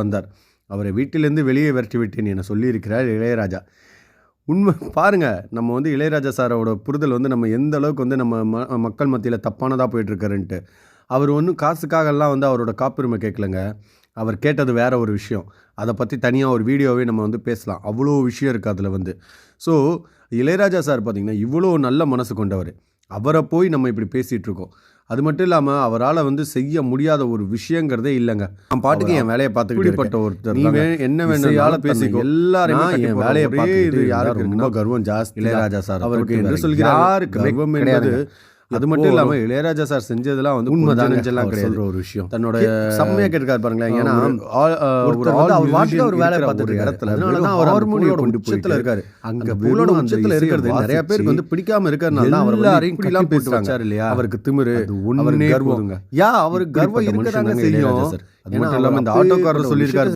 வந்தார். அவரை வீட்டிலேருந்து வெளியே விரட்டி விட்டேன் என சொல்லியிருக்கிறார் இளையராஜா. உண்மை பாருங்க நம்ம வந்து இளையராஜா சாரோட புரிதல் வந்து நம்ம எந்த அளவுக்கு வந்து நம்ம ம மக்கள் மத்தியில் தப்பானதாக போயிட்டுருக்காருன்ட்டு. அவர் ஒன்றும் காசுக்காகலாம் வந்து அவரோட காப்புரிமை கேட்கலங்க. அவர் கேட்டது வேற ஒரு விஷயம். அதை பற்றி தனியாக ஒரு வீடியோவே நம்ம வந்து பேசலாம். அவ்வளோ விஷயம் இருக்குது அதில் வந்து. ஸோ இளையராஜா சார் பார்த்திங்கன்னா இவ்வளோ நல்ல மனசு கொண்டவர். அவரை போய் நம்ம இப்படி பேசிகிட்ருக்கோம் அது மட்டும் இல்லாமல் அவரால் வந்து செய்ய முடியாத ஒரு விஷயங்கிறதே இல்லைங்க. நான் பாட்டுக்கு என் வேலையை பார்த்துக்கிட்டு இப்படிப்பட்ட ஒருத்தர் நீ என்ன வேணும் நான் கட்டி என் வேலையை பார்த்துக்கிட்டு இது யாருக்கு ரொம்ப கர்வம் ஜாஸ்தி. இளையராஜா சார் அவருக்கு என்று சொல்கிறார் யாருக்கு கர்வம் கிடையாதுங்க. அது மட்டும் இல்லாமல் இளையராஜா சார் செஞ்சதெல்லாம் வந்து உண்மைதான் அவர் கிடையாது சொல்ற ஒரு விஷயம் தன்னோட செம்மையாக கேட்காரு பாருங்களேன் ஏன்னா ஒரு ஒரு அவர் அவர் வேலையை இருக்கிற பார்த்துட்டு ஒரு. இடத்துல அதனால வெறும் தான் அவர் கொண்டு உச்சத்துல இருக்காரு. அங்க புகழோட உச்சத்துல இருக்கிறது நிறைய பேருக்கு வந்து பிடிக்காம இருக்கிறதுனால தான் அவர் எல்லாரையும் கட்டி போட்டு வச்சாரு இல்லையா? அவருக்கு திமிரு ஒண்ணே கர்வம். யா அவருக்கு கர்வம் தாங்க செய்யும் ஏன்னா அவர் இந்த ஆட்டோக்காரர் ஒரு சொல்லியிருக்காரு